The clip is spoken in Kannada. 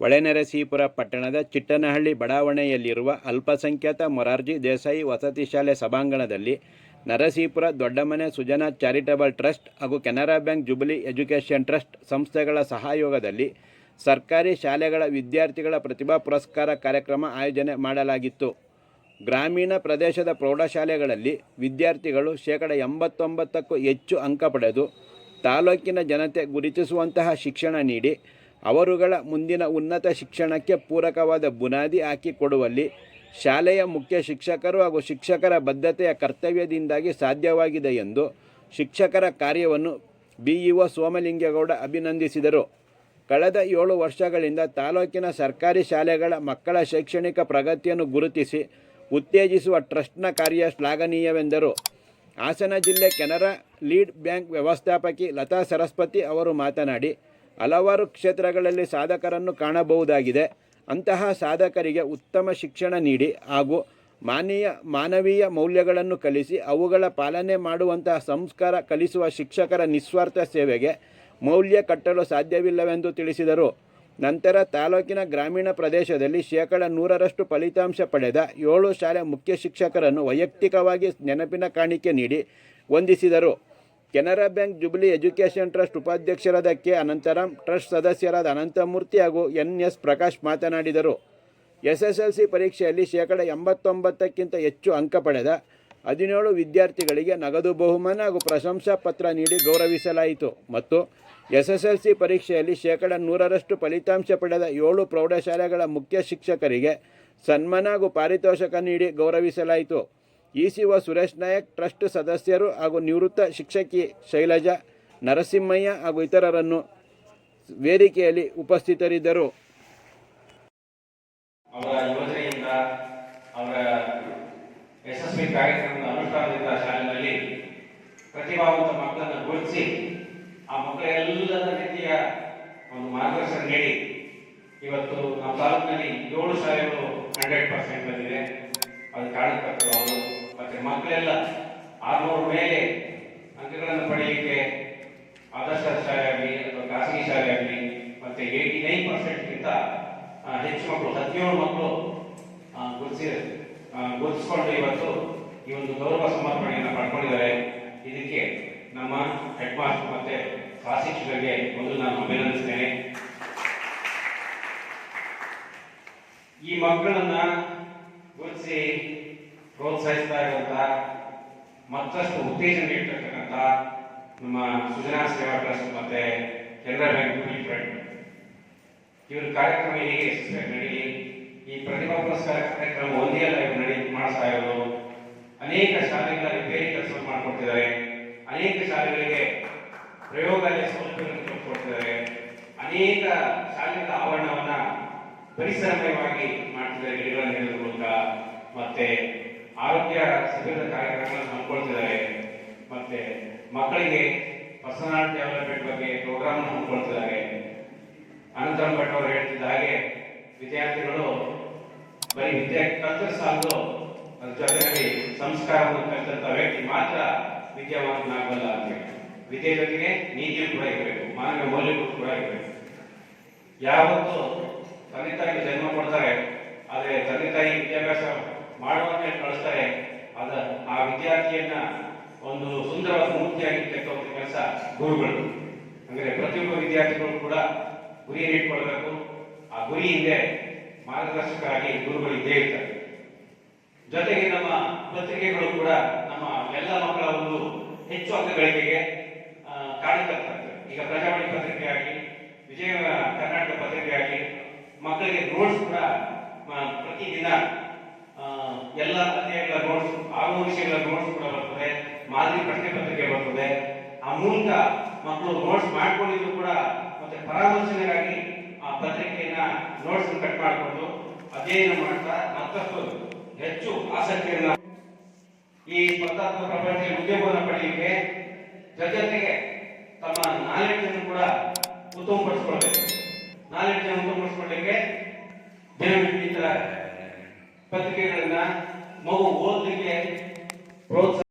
ಹೊಳೆನರಸೀಪುರ ಪಟ್ಟಣದ ಚಿಟ್ಟನಹಳ್ಳಿ ಬಡಾವಣೆಯಲ್ಲಿರುವ ಅಲ್ಪಸಂಖ್ಯಾತ ಮೊರಾರ್ಜಿ ದೇಸಾಯಿ ವಸತಿ ಶಾಲೆ ಸಭಾಂಗಣದಲ್ಲಿ ನರಸೀಪುರ ದೊಡ್ಡಮನೆ ಸುಜನಾ ಚಾರಿಟಬಲ್ ಟ್ರಸ್ಟ್ ಹಾಗೂ Canara bank jubilee education trust ಸಂಸ್ಥೆಗಳ ಸಹಯೋಗದಲ್ಲಿ ಸರ್ಕಾರಿ ಶಾಲೆಗಳ ವಿದ್ಯಾರ್ಥಿಗಳ ಪ್ರತಿಭಾ ಪುರಸ್ಕಾರ ಕಾರ್ಯಕ್ರಮ ಆಯೋಜನೆ ಮಾಡಲಾಗಿತ್ತು. ಗ್ರಾಮೀಣ ಪ್ರದೇಶದ ಪ್ರೌಢಶಾಲೆಗಳಲ್ಲಿ ವಿದ್ಯಾರ್ಥಿಗಳು ಶೇಕಡ ಎಂಬತ್ತೊಂಬತ್ತಕ್ಕೂ ಹೆಚ್ಚು ಅಂಕ ಪಡೆದು ತಾಲೂಕಿನ ಜನತೆ ಗುರುತಿಸುವಂತಹ ಶಿಕ್ಷಣ ನೀಡಿ ಅವರುಗಳ ಮುಂದಿನ ಉನ್ನತ ಶಿಕ್ಷಣಕ್ಕೆ ಪೂರಕವಾದ ಬುನಾದಿ ಹಾಕಿಕೊಡುವಲ್ಲಿ ಶಾಲೆಯ ಮುಖ್ಯ ಶಿಕ್ಷಕರು ಹಾಗೂ ಶಿಕ್ಷಕರ ಬದ್ಧತೆಯ ಕರ್ತವ್ಯದಿಂದಾಗಿ ಸಾಧ್ಯವಾಗಿದೆ ಎಂದು ಶಿಕ್ಷಕರ ಕಾರ್ಯವನ್ನು ಬಿಇಒ ಸೋಮಲಿಂಗೇಗೌಡ ಅಭಿನಂದಿಸಿದರು. ಕಳೆದ ಏಳು ವರ್ಷಗಳಿಂದ ತಾಲೂಕಿನ ಸರ್ಕಾರಿ ಶಾಲೆಗಳ ಮಕ್ಕಳ ಶೈಕ್ಷಣಿಕ ಪ್ರಗತಿಯನ್ನು ಗುರುತಿಸಿ ಉತ್ತೇಜಿಸುವ ಟ್ರಸ್ಟ್ನ ಕಾರ್ಯ ಶ್ಲಾಘನೀಯವೆಂದರು. ಹಾಸನ ಜಿಲ್ಲೆ ಕೆನರಾ ಲೀಡ್ ಬ್ಯಾಂಕ್ ವ್ಯವಸ್ಥಾಪಕಿ ಲತಾ ಸರಸ್ವತಿ ಅವರು ಮಾತನಾಡಿ ಹಲವಾರು ಕ್ಷೇತ್ರಗಳಲ್ಲಿ ಸಾಧಕರನ್ನು ಕಾಣಬಹುದಾಗಿದೆ. ಅಂತಹ ಸಾಧಕರಿಗೆ ಉತ್ತಮ ಶಿಕ್ಷಣ ನೀಡಿ ಹಾಗೂ ಮಾನೀಯ ಮಾನವೀಯ ಮೌಲ್ಯಗಳನ್ನು ಕಲಿಸಿ ಅವುಗಳ ಪಾಲನೆ ಮಾಡುವಂತಹ ಸಂಸ್ಕಾರ ಕಲಿಸುವ ಶಿಕ್ಷಕರ ನಿಸ್ವಾರ್ಥ ಸೇವೆಗೆ ಮೌಲ್ಯ ಕಟ್ಟಲು ಸಾಧ್ಯವಿಲ್ಲವೆಂದು ತಿಳಿಸಿದರು. ನಂತರ ತಾಲೂಕಿನ ಗ್ರಾಮೀಣ ಪ್ರದೇಶದಲ್ಲಿ ಶೇಕಡ ನೂರರಷ್ಟು ಫಲಿತಾಂಶ ಪಡೆದ ಏಳು ಶಾಲೆ ಮುಖ್ಯ ಶಿಕ್ಷಕರನ್ನು ವೈಯಕ್ತಿಕವಾಗಿ ನೆನಪಿನ ಕಾಣಿಕೆ ನೀಡಿ ವಂದಿಸಿದರು. Canara bank jubilee education trust ಉಪಾಧ್ಯಕ್ಷರಾದ ಕೆ ಅನಂತರಾಮ್, ಟ್ರಸ್ಟ್ ಸದಸ್ಯರಾದ ಅನಂತಮೂರ್ತಿ ಹಾಗೂ ಎನ್ ಎಸ್ ಪ್ರಕಾಶ್ ಮಾತನಾಡಿದರು. ಎಸ್ ಎಸ್ ಎಲ್ ಸಿ ಪರೀಕ್ಷೆಯಲ್ಲಿ ಶೇಕಡ ಎಂಬತ್ತೊಂಬತ್ತಕ್ಕಿಂತ ಹೆಚ್ಚು ಅಂಕ ಪಡೆದ ಹದಿನೇಳು ವಿದ್ಯಾರ್ಥಿಗಳಿಗೆ ನಗದು ಬಹುಮಾನ ಹಾಗೂ ಪ್ರಶಂಸಾ ಪತ್ರ ನೀಡಿ ಗೌರವಿಸಲಾಯಿತು ಮತ್ತು ಎಸ್ ಎಸ್ ಎಲ್ ಸಿ ಪರೀಕ್ಷೆಯಲ್ಲಿ ಶೇಕಡ ನೂರರಷ್ಟು ಫಲಿತಾಂಶ ಪಡೆದ ಏಳು ಪ್ರೌಢಶಾಲೆಗಳ ಮುಖ್ಯ ಶಿಕ್ಷಕರಿಗೆ ಸನ್ಮಾನ ಹಾಗೂ ಪಾರಿತೋಷಕ ನೀಡಿ ಗೌರವಿಸಲಾಯಿತು. E C O Suresh Nayak, trust ಸದಸ್ಯರು ಹಾಗೂ ನಿವೃತ್ತ ಶಿಕ್ಷಕಿ ಶೈಲಜಾ ನರಸಿಂಹಯ್ಯ ಹಾಗೂ ಇತರರನ್ನು ವೇದಿಕೆಯಲ್ಲಿ ಉಪಸ್ಥಿತರಿದ್ದರು. ಅವರ ಯೋಜನೆಯಿಂದ ಅವರ ಯಶಸ್ವಿ ಕಾರ್ಯಕ್ರಮದ ಅನುಷ್ಠಾನದಿಂದ ಶಾಲೆಯಲ್ಲಿ ಪ್ರತಿಭಾವಂತ ಮಕ್ಕಳನ್ನು ಗುರುತಿಸಿ ಆ ಮಕ್ಕಳೆಲ್ಲದ ರೀತಿಯ ಒಂದು ಮಾರ್ಗದರ್ಶನ ನೀಡಿ ಇವತ್ತು ನಮ್ಮ ತಾಲೂಕಿನಲ್ಲಿ ಏಳು ಶಾಲೆಗಳು ಹಂಡ್ರೆಡ್ ಪರ್ಸೆಂಟ್ ಬಂದಿದೆ. ಅದು ಕಾರಣಕರ್ತರು ಅವರು ಮತ್ತೆ ಮಕ್ಕಳೆಲ್ಲ ಆರ್ನೂರು ಮೇಲೆ ಅಂಕಗಳನ್ನು ಪಡೆಯಲಿಕ್ಕೆ ಆದರ್ಶ ಶಾಲೆ ಆಗಲಿ ಅಥವಾ ಖಾಸಗಿ ಶಾಲೆ ಆಗಲಿ, ಮತ್ತೆ ಏಯ್ಟಿ ನೈನ್ ಪರ್ಸೆಂಟ್ಗಿಂತ ಹೆಚ್ಚು ಮಕ್ಕಳು, ಹದಿನೇಳು ಮಕ್ಕಳು ಗುರುತಿಸಿ ಗುರುತಿಸಿಕೊಂಡು ಇವತ್ತು ಈ ಒಂದು ಗೌರವ ಸಮರ್ಪಣೆಯನ್ನು ಪಡ್ಕೊಂಡಿದ್ದಾರೆ. ಇದಕ್ಕೆ ನಮ್ಮ ಹೆಡ್ ಮಾಸ್ಟರ್ ಮತ್ತೆ ಶಿಕ್ಷಕರಿಗೆ ಮೊದಲು ನಾನು ಅಭಿನಂದಿಸ್ತೇನೆ. ಈ ಮಕ್ಕಳನ್ನ ಗುರುತಿಸಿ ಪ್ರೋತ್ಸಾಹಿಸ್ತಾ ಇರುವಂತಹ ಮತ್ತಷ್ಟು ಉತ್ತೇಜನ ನೀಡ್ತಕ್ಕಂಥ ನಮ್ಮ ಸುಜನಾ ಸೇವಾ ಟ್ರಸ್ಟ್ ಮತ್ತೆ ಕೆನರಾ ಬ್ಯಾಂಕ್ ಜೂಬಿಲಿ ಫ್ರೆಂಡ್ ಇವರ ಕಾರ್ಯಕ್ರಮ ಹೇಗೆ ಯಶಸ್ವಿಯಾಗಿ ನಡೀಲಿ? ಈ ಪ್ರತಿಭಾ ಪುರಸ್ಕಾರ ಕಾರ್ಯಕ್ರಮ ಒಂದೇ ಅಲ್ಲ, ಇವರು ಮಾಡಿಸ್ತಾ ಇರೋದು. ಅನೇಕ ಶಾಲೆಗಳ ರಿಪೇರಿ ಕೆಲಸ ಮಾಡಿಕೊಡ್ತಿದ್ದಾರೆ. ಅನೇಕ ಶಾಲೆಗಳಿಗೆ ಪ್ರಯೋಗಾಲಯ ಸೌಲಭ್ಯಗಳನ್ನು ಕೊಡ್ತಿದ್ದಾರೆ ಅನೇಕ ಶಾಲೆಗಳ ಆವರಣವನ್ನ ಪರಿಸರಮಯವಾಗಿ ಮಾಡ್ತಿದ್ದಾರೆ ಗಿಡಗಳನ್ನು ಮೂಲಕ. ಮತ್ತೆ ಆರೋಗ್ಯ ಶಿಬಿರದ ಕಾರ್ಯಕ್ರಮಗಳನ್ನು ಹಮ್ಮಿಕೊಳ್ತಿದ್ದಾರೆ. ಮತ್ತೆ ಮಕ್ಕಳಿಗೆ ಪರ್ಸನಲ್ ಡೆವಲಪ್ಮೆಂಟ್ ಬಗ್ಗೆ ಪ್ರೋಗ್ರಾಮ್ ಹಮ್ಮಿಕೊಳ್ತಿದ್ದಾರೆ. ಅನಂತರಂ ಭಟ್ ಅವರು ಹೇಳ್ತಿದ್ದ ಹಾಗೆ ವಿದ್ಯಾರ್ಥಿಗಳು ಬರೀ ವಿದ್ಯೆ ಕಲಿತ ಸಾಲದು, ಅದ್ರ ಜೊತೆಯಲ್ಲಿ ಸಂಸ್ಕಾರವನ್ನು ಕಲಿತಂತ ವ್ಯಕ್ತಿ ಮಾತ್ರ ವಿದ್ಯಾವಂತನಾಗಲ್ಲ ಅಂತ ವಿದ್ಯೆ ಜೊತೆಗೆ ನೀತಿಯು ಕೂಡ ಇರಬೇಕು ಮಾನವ ಮೌಲ್ಯಗಳು ಕೂಡ ಇರಬೇಕು. ಯಾವತ್ತು ತಂದೆ ತಾಯಿಗೆ ಜನ್ಮ ಕೊಡ್ತಾರೆ, ಆದರೆ ತಂದೆ ತಾಯಿ ವಿದ್ಯಾಭ್ಯಾಸ ಮಾಡುವಂತ ಹೇಳಿ ಕಳಿಸ್ತಾರೆ ಅದ ಆ ವಿದ್ಯಾರ್ಥಿಯನ್ನ ಒಂದು ಸುಂದರವಾದ ಮೂರ್ತಿಯಾಗಿ ತೆಗೆದುವಂತ ಕೆಲಸ ಗುರುಗಳು. ಅಂದ್ರೆ ಪ್ರತಿಯೊಬ್ಬ ವಿದ್ಯಾರ್ಥಿಗಳು ಕೂಡ ಗುರಿಯನ್ನು ಇಟ್ಕೊಳ್ಬೇಕು. ಆ ಗುರಿ ಹಿಂದೆ ಮಾರ್ಗದರ್ಶಕರಾಗಿ ಗುರುಗಳು ಇದ್ದೇ ಇರ್ತಾರೆ. ಜೊತೆಗೆ ನಮ್ಮ ಪತ್ರಿಕೆಗಳು ಕೂಡ ನಮ್ಮ ಎಲ್ಲ ಮಕ್ಕಳ ಒಂದು ಹೆಚ್ಚು ಅಂಕ ಗಳಿಕೆಗೆ ಆ, ಕಾರಣಕರ್ತರಾಗ್ತವೆ ಈಗ ಪ್ರಜಾವಾಣಿ ಪತ್ರಿಕೆ ಆಗಲಿ ವಿಜಯ ಕರ್ನಾಟಕ ಪತ್ರಿಕೆ ಆಗಲಿ ಮಕ್ಕಳಿಗೆ ನೋಟ್ಸ್ ಕೂಡ ಪ್ರತಿದಿನ ಎಲ್ಲ ಅಧ್ಯಾಯಗಳ ನೋಟ್ಸ್ ಆರು ವಿಷಯಗಳ ನೋಟ್ಸ್ ಕೂಡ ಬರ್ತದೆ, ಮಾದರಿ ಪ್ರಶ್ನೆ ಪತ್ರಿಕೆ ಬರ್ತದೆ. ಆ ಮೂಲಕ ಮಕ್ಕಳು ನೋಟ್ಸ್ ಮಾಡ್ಕೊಂಡಿದ್ರು ಕೂಡ ಮತ್ತೆ ಪರಾಮರ್ಶನೆಗಾಗಿ ಆ ಪತ್ರಿಕೆಯನ್ನ ನೋಟ್ಸ್ ಕಟ್ ಮಾಡಿಕೊಂಡು ಅಧ್ಯಯನ ಮಾಡ್ತಾ ಮತ್ತಷ್ಟು ಹೆಚ್ಚು ಆಸಕ್ತಿಯನ್ನ ಈ ಸ್ಪರ್ಧಾತ್ಮಕ ಪ್ರಪಂಚ ಉದ್ಯೋಗವನ್ನು ಪಡೆಯಲಿಕ್ಕೆ ಜೊತೆಗೆ ತಮ್ಮ ನಾಲೆಡ್ಜ್ ಅನ್ನು ಕೂಡ ಉತ್ತಮಪಡಿಸ್ಕೊಳ್ಬೇಕು. ನಾಲೆಡ್ಜ್ ಅನ್ನು ಉತ್ತಮಪಡಿಸ್ಕೊಳ್ಳಿಕ್ಕೆ ದಿನನಿತ್ಯ ಪತ್ರಿಕೆಗಳನ್ನ ಮಗು ಓದಲಿಕ್ಕೆ ಪ್ರೋತ್ಸಾಹ